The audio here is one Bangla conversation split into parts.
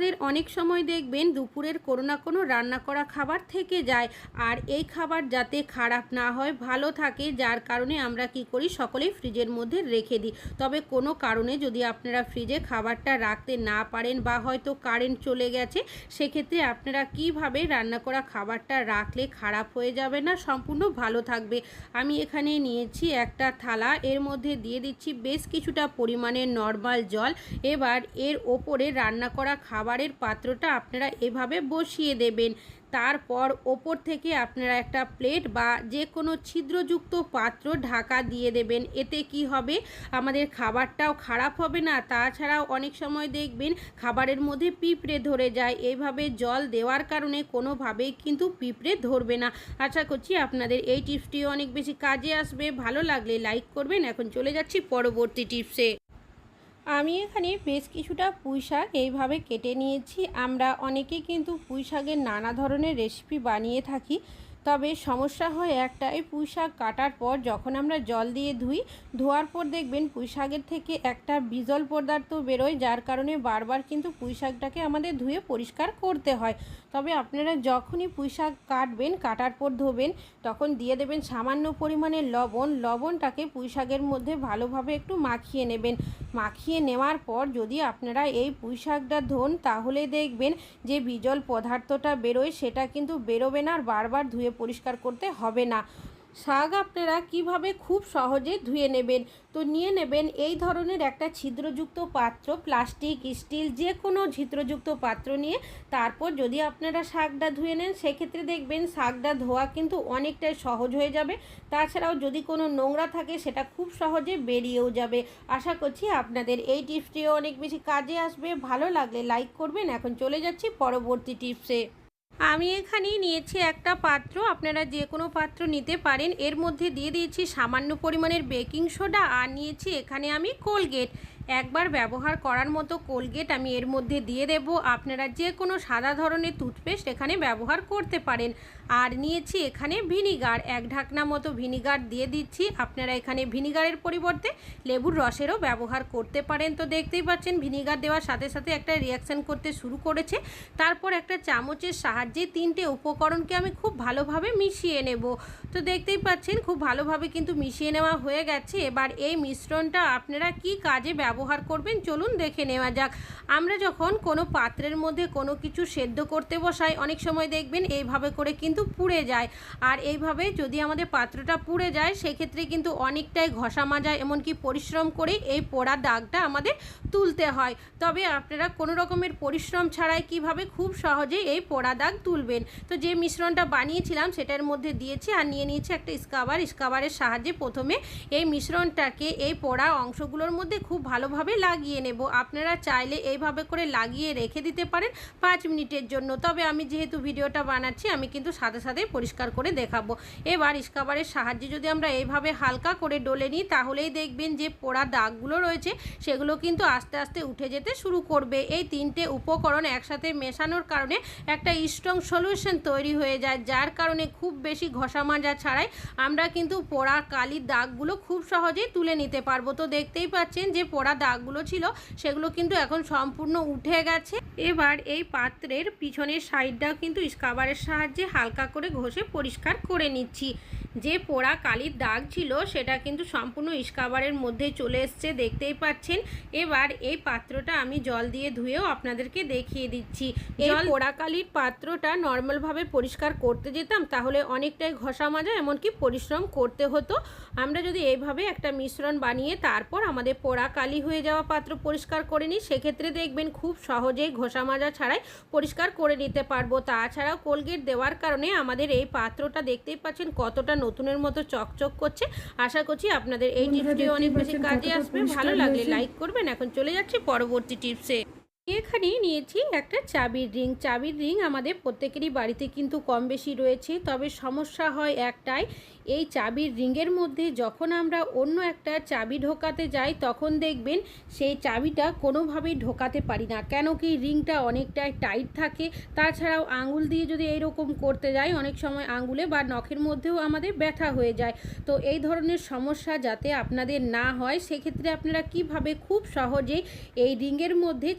আমাদের অনেক সময় দেখবেন দুপুরের কোনো না কোনো রান্না করা খাবার থেকে যায়। আর এই খাবার যাতে খারাপ না হয়, ভালো থাকে, যার কারণে আমরা কি করি সকলেই ফ্রিজের মধ্যে রেখে দিই। তবে কোনো কারণে যদি আপনারা ফ্রিজে খাবারটা রাখতে না পারেন বা হয়তো কারেন্ট চলে গেছে, সেক্ষেত্রে আপনারা কীভাবে রান্না করা খাবারটা রাখলে খারাপ হয়ে যাবে না? সম্পূর্ণ ভালো থাকবে। আমি এখানে নিয়েছি একটা থালা, এর মধ্যে দিয়ে দিচ্ছি বেশ কিছুটা পরিমাণে নর্মাল জল। এবার এর ওপরে রান্না করা খাবারের পাত্রটা আপনারা এভাবে বসিয়ে দেবেন। তারপর ওপর থেকে আপনারা একটা প্লেট বা যে কোনো ছিদ্রযুক্ত পাত্র ঢাকা দিয়ে দেবেন। এতে কি হবে? আমাদের খাবারটাও খারাপ হবে না। তাছাড়াও অনেক সময় দেখবেন খাবারের মধ্যে পিঁপড়ে ধরে যায়। এইভাবে জল দেওয়ার কারণে কোনোভাবেই কিন্তু পিঁপড়ে ধরবে না। আশা করছি আপনাদের এই টিপসটিও অনেক বেশি কাজে আসবে। ভালো লাগলে লাইক করবেন। এখন চলে যাচ্ছি পরবর্তী টিপসে। আমি এখানে বেশ কিছুটা পুঁই শাক এইভাবে কেটে নিয়েছি। আমরা অনেকেই কিন্তু পুঁই শাকের নানা ধরনের রেসিপি বানিয়ে থাকি। তবে সমস্যা হয় একটাই পুঁই শাক কাটার পর যখন আমরা জল দিয়ে ধুই, ধোয়ার পর দেখবেন পুঁই শাকের থেকে একটা বিজল পদার্থ বেরোয়, যার কারণে বারবার কিন্তু পুঁই শাকটাকে আমাদের ধুয়ে পরিষ্কার করতে হয়। তবে আপনারা যখনই পুঁই শাক কাটবেন, কাটার পর ধোবেন, তখন দিয়ে দেবেন সামান্য পরিমাণে লবণ। লবণটাকে পুঁই শাকের মধ্যে ভালোভাবে একটু মাখিয়ে নেবেন। মাখিয়ে নেওয়ার পর যদি আপনারা এই পুঁই শাকটা ধোন, তাহলে দেখবেন যে বিজল পদার্থটা বেরোয়, সেটা কিন্তু বেরোবে না আর বারবার ধুয়ে পরিষ্কার করতে হবে না। শাক আপনারা কীভাবে খুব সহজে ধুয়ে নেবেন? তো নিয়ে নেবেন এই ধরনের একটা ছিদ্রযুক্ত পাত্র, প্লাস্টিক, স্টিল যে কোনো ছিদ্রযুক্ত পাত্র নিয়ে। তারপর যদি আপনারা শাকটা ধুয়ে নেন, সেক্ষেত্রে দেখবেন শাকটা ধোয়া কিন্তু অনেকটাই সহজ হয়ে যাবে। তাছাড়াও যদি কোনো নোংরা থাকে, সেটা খুব সহজে বেরিয়েও যাবে। আশা করছি আপনাদের এই টিপসটিও অনেক বেশি কাজে আসবে। ভালো লাগলে লাইক করবেন। এখন চলে যাচ্ছি পরবর্তী টিপসে। আমি এখানে নিয়েছি একটা পাত্র। আপনারা যে কোনো পাত্র নিতে পারেন। এর মধ্যে দিয়ে দিয়েছি সামান্য পরিমাণের বেকিং সোডা আর নিয়েছি এখানে আমি কোলগেট। একবার ব্যবহার করার মতো কোলগেট আমি এর মধ্যে দিয়ে দেব। আপনারা যে কোনো সাদা ধরনের টুথপেস্ট এখানে ব্যবহার করতে পারেন। আর নিয়েছি এখানে ভিনিগার। এক ঢাকনা মতো ভিনিগার দিয়ে দিচ্ছি। আপনারা এখানে ভিনিগারের পরিবর্তে লেবুর রসেরও ব্যবহার করতে পারেন। তো দেখতেই পাচ্ছেন, ভিনিগার দেওয়ার সাথে সাথে একটা রিয়াকশান করতে শুরু করেছে। তারপর একটা চামচের সাহায্যে তিনটে উপকরণকে আমি খুব ভালোভাবে মিশিয়ে নেব। তো দেখতেই পাচ্ছেন, খুব ভালোভাবে কিন্তু মিশিয়ে নেওয়া হয়ে গেছে। এবার এই মিশ্রণটা আপনারা কি কাজে ব্যবহার করবেন চলুন দেখে নেওয়া যাক। আমরা যখন কোনো পাত্রের মধ্যে কোনো কিছু সেদ্ধ করতে বসাই, অনেক সময় দেখবেন এইভাবে করে কিন্তু পুড়ে যায়। আর এইভাবে যদি আমাদের পাত্রটা পুড়ে যায়, সেক্ষেত্রে কিন্তু অনেকটাই ঘষা মাজা এমনকি পরিশ্রম করে এই পোড়া দাগটা আমাদের তুলতে হয়। তবে আপনারা কোনো রকমের পরিশ্রম ছাড়াই কীভাবে খুব সহজেই এই পোড়া দাগ তুলবেন? তো যে মিশ্রণটা বানিয়েছিলাম, সেটার মধ্যে দিয়েছি আর নিয়ে নিয়েছি একটা স্কাবার। স্কাবারের সাহায্যে প্রথমে এই মিশ্রণটাকে এই পোড়া অংশগুলোর মধ্যে খুব ভালোভাবে লাগিয়ে নেব। আপনারা চাইলে এইভাবে করে লাগিয়ে রেখে দিতে পারেন পাঁচ মিনিটের জন্য। তবে আমি যেহেতু ভিডিওটা বানাচ্ছি, আমি কিন্তু সাথে সাথে পরিষ্কার করে দেখাবো। এবার স্কাবারের সাহায্যে যদি আমরা এইভাবে হালকা করে ডলে নিই, তাহলেই দেখবেন যে পোড়া দাগগুলো রয়েছে, সেগুলো কিন্তু আস্তে আস্তে উঠে যেতে শুরু করবে। এই তিনটে উপকরণ একসাথে মেশানোর কারণে একটা স্ট্রং সলিউশন তৈরি হয়ে যায়, যার কারণে খুব বেশি ঘষা মাজা ছাড়াই আমরা কিন্তু পোড়া কালির দাগগুলো খুব সহজেই তুলে নিতে পারব। তো দেখতেই পাচ্ছেন যে পোড়া দাগগুলো ছিল, সেগুলো কিন্তু এখন সম্পূর্ণ উঠে গেছে। এবার এই পাত্রের পিছনের সাইডটাও কিন্তু স্কাবারের সাহায্যে হালকা করে ঘষে পরিষ্কার করে নিচ্ছি। যে পোড়া কালির দাগ ছিল সেটা কিন্তু সম্পূর্ণ স্কাবারের মধ্যে চলে এসছে দেখতেই পাচ্ছেন। এবার এই পাত্রটা আমি জল দিয়ে ধুয়েও আপনাদেরকে দেখিয়ে দিচ্ছি। এই পোড়া কালির পাত্রটা নর্মালভাবে পরিষ্কার করতে যেতাম তাহলে অনেকটাই ঘষা মাজা এমনকি পরিশ্রম করতে হতো। আমরা যদি এইভাবে একটা মিশ্রণ বানিয়ে তারপর আমাদের পোড়া কালি হয়ে যাওয়া পাত্র পরিষ্কার করে নিই সেক্ষেত্রে দেখবেন খুব সহজেই ঘষা মাজা ছাড়াই পরিষ্কার করে নিতে পারব। তাছাড়াও কোলগেট দেওয়ার কারণে আমাদের এই পাত্রটা দেখতেই পাচ্ছেন কতটা নতুনের মতো চকচক করছে। আশা করছি আপনাদের এই টিপসটি অনেক বেশি কাজে আসবে। ভালো লাগলে লাইক করবেন। এখন চলে যাচ্ছি পরবর্তী টিপসে। এখানে নিয়েছি একটা চাবির রিং। চাবির রিং আমাদের প্রত্যেকেরই বাড়িতে কিন্তু কম বেশি রয়েছে, তবে সমস্যা হয় একটাই, এই চাবির রিংয়ের মধ্যে যখন আমরা অন্য একটা চাবি ঢোকাতে যাই, তখন দেখবেন সেই চাবিটা কোনোভাবেই ঢোকাতে পারি না। কেন কি রিংটা অনেকটাই টাইট থাকে, তাছাড়াও আঙুল দিয়ে যদি এইরকম করতে যাই, অনেক সময় আঙুলে বা নখের মধ্যেও আমাদের ব্যথা হয়ে যায়। তো এই ধরনের সমস্যা যাতে আপনাদের না হয়, সেক্ষেত্রে আপনারা কীভাবে খুব সহজেই এই রিংয়ের মধ্যে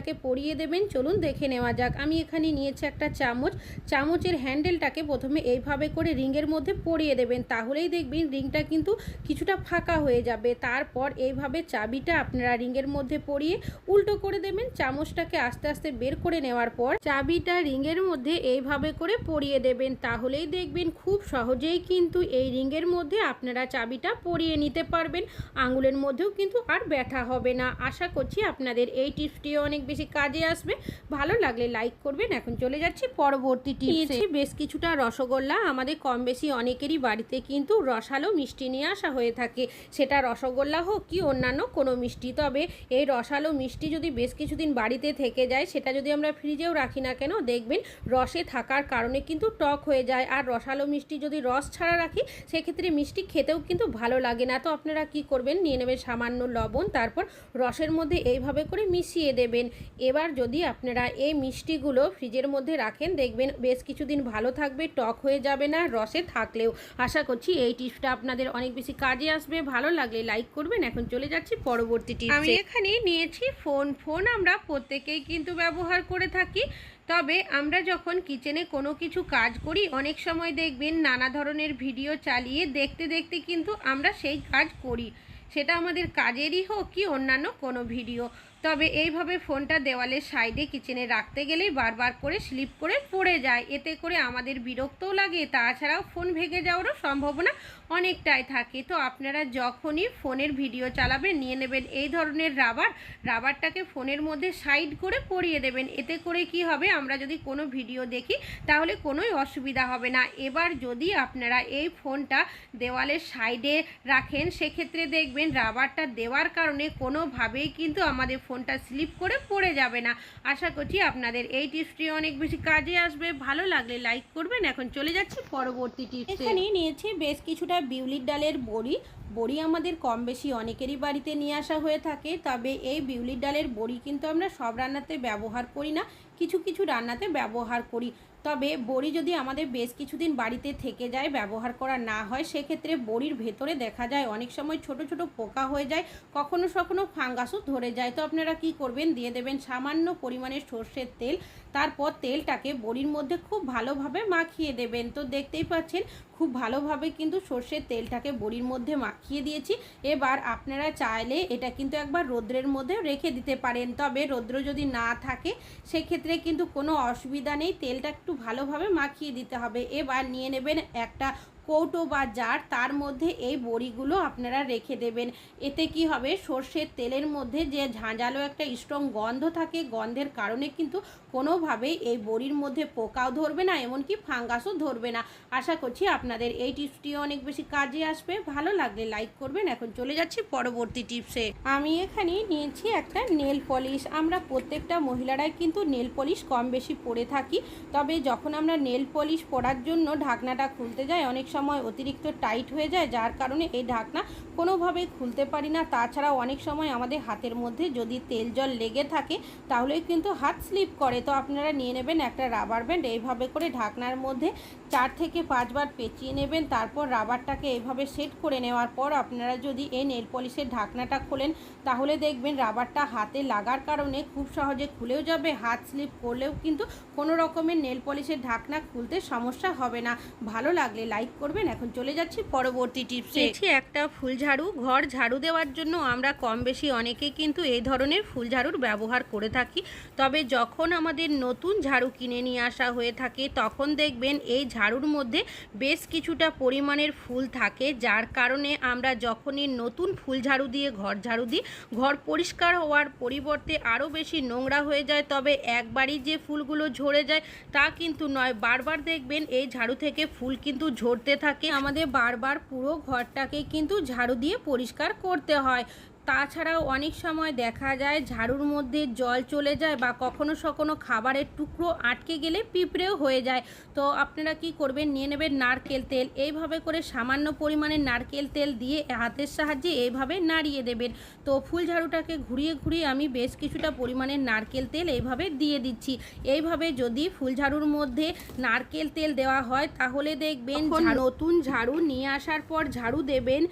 চাবিটাকে পরিয়ে দেবেন। চলুন দেখে নেওয়া যাক। আমি এখানে নিয়েছি একটা চামচ। চামচের হ্যান্ডেলটাকে প্রথমে এইভাবে করে রিংয়ের মধ্যে পরিয়ে দেবেন। তাহলেই দেখবেন রিংটা কিন্তু কিছুটা ফাঁকা হয়ে যাবে। তারপর এইভাবে চাবিটা আপনারা রিংয়ের মধ্যে পরিয়ে উল্টো করে দেবেন। চামচটাকে আস্তে আস্তে বের করে নেওয়ার পর চাবিটা রিংয়ের মধ্যে এইভাবে করে পরিয়ে দেবেন। তাহলেই দেখবেন খুব সহজেই কিন্তু এই রিংয়ের মধ্যে আপনারা চাবিটা পরিয়ে নিতে পারবেন। আঙুলের মধ্যেও কিন্তু আর ব্যথা হবে না। আশা করছি আপনাদের এই টিপসটিও অনেক বেশি কাজে আসবে। ভালো লাগলে লাইক করবেন। এখন চলে যাচ্ছি পরবর্তী টিপসে বেশ কিছুটা রসগোল্লা। আমাদের কম বেশি অনেকেরই বাড়িতে কিন্তু রসালো মিষ্টি নিয়ে আসা হয়ে থাকে। সেটা রসগোল্লা হোক কি অন্যান্য কোনো মিষ্টি। তবে এই রসালো মিষ্টি যদি বেশ কিছুদিন বাড়িতে থেকে যায়, সেটা যদি আমরা ফ্রিজেও রাখি না কেন, দেখবেন রসে থাকার কারণে কিন্তু টক হয়ে যায়। আর রসালো মিষ্টি যদি রস ছাড়া রাখি, সেক্ষেত্রে মিষ্টি খেতেও কিন্তু ভালো লাগে না। তো আপনারা কি করবেন? নিয়ে নেবেন সামান্য লবণ। তারপর রসের মধ্যে এইভাবে করে মিশিয়ে দেবেন। এবার যদি আপনারা এই মিষ্টিগুলো ফ্রিজের মধ্যে রাখেন, দেখবেন বেশ কিছুদিন ভালো থাকবে, টক হয়ে যাবে না, রসে থাকলেও। আশা করছি এই টিপসটা আপনাদের অনেক বেশি কাজে আসবে। ভালো লাগলে লাইক করবেন। এখন চলে যাচ্ছি পরবর্তী টিপস। আমি এখানে নিয়েছি ফোন। ফোন আমরা প্রত্যেকেই কিন্তু ব্যবহার করে থাকি। তবে আমরা যখন কিচেনে কোনো কিছু কাজ করি, অনেক সময় দেখবেন নানা ধরনের ভিডিও চালিয়ে দেখতে দেখতে কিন্তু আমরা সেই কাজ করি। সেটা আমাদের কাজেরই হোক কি অন্যান্য কোনো ভিডিও। তবে এইভাবে ফোনটা দেওয়ালের সাইডে কিচেনে রাখতে গেলেই বারবার করে স্লিপ করে পড়ে যায়। এতে করে আমাদের বিরক্তও লাগে, তাছাড়াও ফোন ভেঙে যাওয়ারও সম্ভাবনা অনেকটাই থাকে। তো আপনারা যখনই ফোনের ভিডিও চালাবেন, নিয়ে নেবেন এই ধরনের রাবার, রাবারটাকে ফোনের মধ্যে সাইড করে পরিয়ে দেবেন। এতে করে কি হবে? আমরা যদি কোনো ভিডিও দেখি, তাহলে কোনোই অসুবিধা হবে না। এবার যদি আপনারা এই ফোনটা দেওয়ালের সাইডে রাখেন, সেক্ষেত্রে দেখবেন রাবারটা দেওয়ার কারণে কোনোভাবেই কিন্তু আমাদের ফোনটা স্লিপ করে পড়ে যাবে না। আশা করছি আপনাদের এই টিপসটি অনেক বেশি কাজে আসবে। ভালো লাগলে লাইক করবেন। এখন চলে যাচ্ছি পরবর্তী টিপস। এখানে নিয়েছি বেশ কিছুটা বিউলির ডালের বড়ি বড়ি আমাদের কম বেশি অনেকেরই বাড়িতে নিয়ে আসা হয়ে থাকে, তবে এই বিউলির ডালের বড়ি কিন্তু আমরা সব রান্নাতে ব্যবহার করি না, কিছু কিছু রান্নাতে ব্যবহার করি। তবে বড়ি যদি আমাদের বেশ কিছুদিন বাড়িতে থেকে যায়, ব্যবহার করা না হয়, সেক্ষেত্রে বড়ির ভেতরে দেখা যায় অনেক সময় ছোট ছোট পোকা হয়ে যায়, কখনো কখনো ফাঙ্গাসও ধরে যায়। তো আপনারা কি করবেন? দিয়ে দেবেন সামান্য পরিমাণে সর্ষের তেল তারপর তেলটাকে বড়ির মধ্যে খুব ভালোভাবে মাখিয়ে দেবেন। তো দেখতেই পাচ্ছেন, খুব ভালোভাবে কিন্তু সর্ষের তেলটাকে বড়ির মধ্যে মাখিয়ে দিয়েছি। এবার আপনারা চাইলে এটা কিন্তু একবার রোদ্রের মধ্যে রেখে দিতে পারেন। তবে রৌদ্র যদি না থাকে, সেক্ষেত্রে কিন্তু কোনো অসুবিধা নেই, তেলটা একটু ভালোভাবে মাখিয়ে দিতে হবে। এবার নিয়ে নেবেন একটা কৌটো বা জার, তার মধ্যে এই বড়িগুলো আপনারা রেখে দেবেন। এতে কি হবে? সর্ষের তেলের মধ্যে যে ঝাঁঝালো একটা স্ট্রং গন্ধ থাকে, গন্ধের কারণে কিন্তু কোনোভাবেই এই বড়ির মধ্যে পোকাও ধরবে না, এমনকি ফাঙ্গাসও ধরবে না। আশা করছি আপনাদের এই টিপসটিও অনেক বেশি কাজে আসবে। ভালো লাগলে লাইক করবেন। এখন চলে যাচ্ছি পরবর্তী টিপসে। আমি এখানে নিয়েছি একটা নেল পলিশ আমরা প্রত্যেকটা মহিলারাই কিন্তু নেল পলিশ কম বেশি পরে থাকি। তবে যখন আমরা নেল পলিশ পরার জন্য ঢাকনাটা খুলতে যাই, অনেক সময় অতিরিক্ত টাইট হয়ে যায়, যার কারণে এই ঢাকনা কোনোভাবেই খুলতে পারি না। তাছাড়াও অনেক সময় আমাদের হাতের মধ্যে যদি তেল জল লেগে থাকে তাহলে কিন্তু হাত স্লিপ করে। তো আপনারা নিয়ে নেবেন একটা রাবার ব্যান্ড। এইভাবে করে ঢাকনার মধ্যে চার থেকে পাঁচবার পেঁচিয়ে নেবেন, তারপর রাবারটাকে এভাবে সেট করে নেওয়ার পর আপনারা যদি এই নেল পলিশের ঢাকনাটা খোলেন, তাহলে দেখবেন রাবারটা হাতে লাগার কারণে খুব সহজে খুলেও যাবে, হাত স্লিপ করলেও কিন্তু কোনো রকমের নেল পলিশের ঢাকনা খুলতে সমস্যা হবে না। ভালো লাগলে লাইক করবেন, এখন চলে যাচ্ছি পরবর্তী টিপসে। একটা ফুল ঝাড়ু ঘর ঝাড়ু দেওয়ার জন্য আমরা কম বেশি অনেকেই কিন্তু এই ধরনের ফুল ঝাড়ুর ব্যবহার করে থাকি। তবে যখন আমাদের নতুন ঝাড়ু কিনে নিয়ে আসা হয়ে থাকে, তখন দেখবেন এই ঝাড়ুর মধ্যে বেশ কিছুটা পরিমাণের ফুল থাকে, যার কারণে আমরা যখনই নতুন ফুল ঝাড়ু দিয়ে, ঘর ঝাড়ু দিই, ঘর পরিষ্কার হওয়ার পরিবর্তে আরও বেশি নোংরা হয়ে যায়। তবে একবারই যে ফুলগুলো ঝরে যায়, তা কিন্তু নয়। বারবার দেখবেন এই ঝাড়ু থেকে ফুল কিন্তু ঝরতে থাকে। আমাদের বারবার পুরো ঘরটাকে কিন্তু ঝাড়ু দিয়ে পরিষ্কার করতে হয়। তাছাড়াও অনেক সময় দেখা যায় ঝাড়ুর মধ্যে জল চলে যায় বা কখনো সখনো খাবারের টুকরো আটকে গেলে পিঁপড়েও হয়ে যায়। তো আপনারা কি করবেন? নিয়ে নেবেন নারকেল তেল। এইভাবে করে সামান্য পরিমাণে নারকেল তেল দিয়ে হাতের সাহায্যে এইভাবে নাড়িয়ে দেবেন। তো ফুল ঝাড়ুটাকে ঘুরিয়ে ঘুরিয়ে আমি বেশ কিছুটা পরিমাণে নারকেল তেল এইভাবে দিয়ে দিচ্ছি। এইভাবে যদি ফুল ঝাড়ুর মধ্যে নারকেল তেল দেওয়া হয় তাহলে দেখবেন নতুন ঝাড়ু নিয়ে আসার পর ঝাড়ু দেবেন।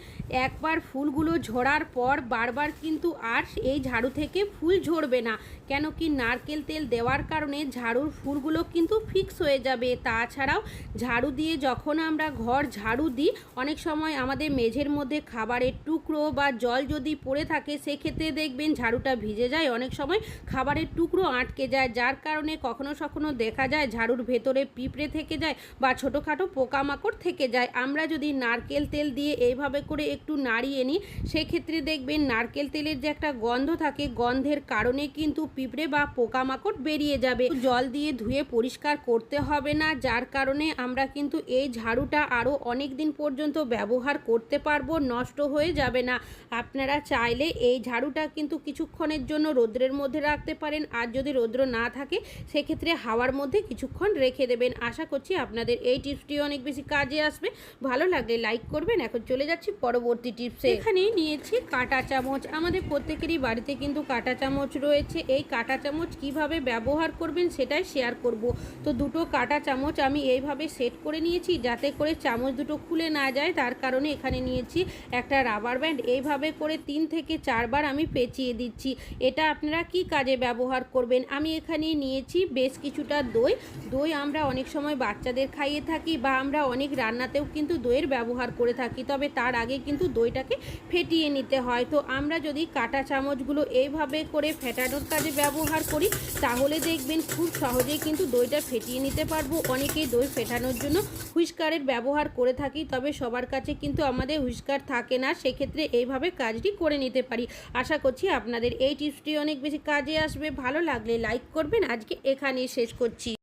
একবার ফুলগুলো ঝরার পর বারবার কিন্তু আর এই ঝাড়ু থেকে ফুল ঝরবে না। কেন কি নারকেল তেল দেওয়ার কারণে ঝাড়ুর ফুলগুলো কিন্তু ফিক্স হয়ে যাবে। তাছাড়াও ঝাড়ু দিয়ে যখন আমরা ঘর ঝাড়ু দিই, অনেক সময় আমাদের মেঝের মধ্যে খাবারের টুকরো বা জল যদি পড়ে থাকে, সেক্ষেত্রে দেখবেন ঝাড়ুটা ভিজে যায়। অনেক সময় খাবারের টুকরো আটকে যায়, যার কারণে কখনো সখনো দেখা যায় ঝাড়ুর ভেতরে পিঁপড়ে থেকে যায় বা ছোটোখাটো পোকামাকড় থেকে যায়। আমরা যদি নারকেল তেল দিয়ে এইভাবে করে একটু নাড়িয়ে নিই, সেক্ষেত্রে দেখবেন নারকেল তেলের যে একটা গন্ধ থাকে, গন্ধের কারণে কিন্তু পিঁপড়ে বা পোকামাকড় বেরিয়ে যাবে। জল দিয়ে ধুয়ে পরিষ্কার করতে হবে না, যার কারণে আমরা কিন্তু এই ঝাড়ুটা আরও অনেক দিন পর্যন্ত ব্যবহার করতে পারব, নষ্ট হয়ে যাবে না। আপনারা চাইলে এই ঝাড়ুটা কিন্তু কিছুক্ষণের জন্য রৌদ্রের মধ্যে রাখতে পারেন। আর যদি রৌদ্র না থাকে, সেক্ষেত্রে হাওয়ার মধ্যে কিছুক্ষণ রেখে দেবেন। আশা করছি আপনাদের এই টিপসটি অনেক বেশি কাজে আসবে। ভালো লাগলে লাইক করবেন। এখন চলে যাচ্ছি পরবর্তী টিপসে। এখানে নিয়েছি কাঁটা চামচ আমাদের প্রত্যেকেরই বাড়িতে কিন্তু কাঁটা চামচ রয়েছে। এই কাঁটা চামচ কীভাবে ব্যবহার করবেন সেটাই শেয়ার করব। তো দুটো কাঁটা চামচ আমি এইভাবে সেট করে নিয়েছি যাতে করে চামচ দুটো খুলে না যায়। তার কারণে এখানে নিয়েছি একটা রাবার ব্যান্ড এইভাবে করে তিন থেকে চারবার আমি পেঁচিয়ে দিচ্ছি। এটা আপনারা কি কাজে ব্যবহার করবেন? আমি এখানে নিয়েছি বেশ কিছুটা দই। দই আমরা অনেক সময় বাচ্চাদের খাইয়ে থাকি বা আমরা অনেক রান্নাতেও কিন্তু দইয়ের ব্যবহার করে থাকি। তবে তার আগে কিন্তু দইটাকে ফেটিয়ে নিতে হয়। তো আমরা যদি কাঁটা চামচগুলো এইভাবে করে ফেটানোর কাজে ব্যবহার করি, তাহলে দেখবেন খুব সহজেই কিন্তু দইটা ফেটিয়ে নিতে পারব। অনেকেই দই ফেটানোর জন্য হুইস্কারের ব্যবহার করে থাকি, তবে সবার কাছে কিন্তু আমাদের হুইস্কার থাকে না, সেক্ষেত্রে এইভাবে কাজটি করে নিতে পারি। আশা করছি আপনাদের এই টিপসটি অনেক বেশি কাজে আসবে। ভালো লাগলে লাইক করবেন। আজকে এখানেই শেষ করছি।